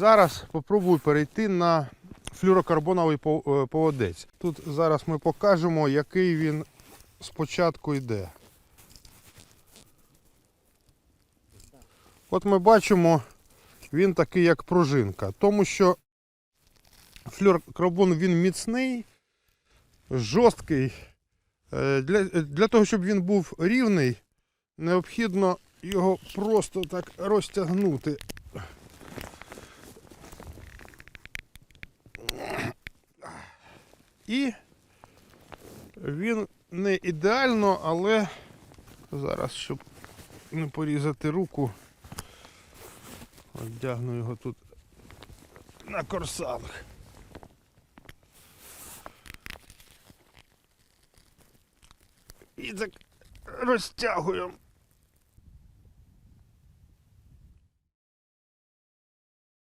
Зараз попробую перейти на флюрокарбоновий е, поводець. Тут зараз ми покажемо, який він спочатку йде. От ми бачимо, він такий як пружинка, тому що флюрокарбон він міцний, жорсткий. Е, Для, для того, щоб він був рівний, необхідно його просто так розтягнути. І він не ідеально, але зараз, щоб не порізати руку, одягну його тут на корсанг. І так розтягуємо.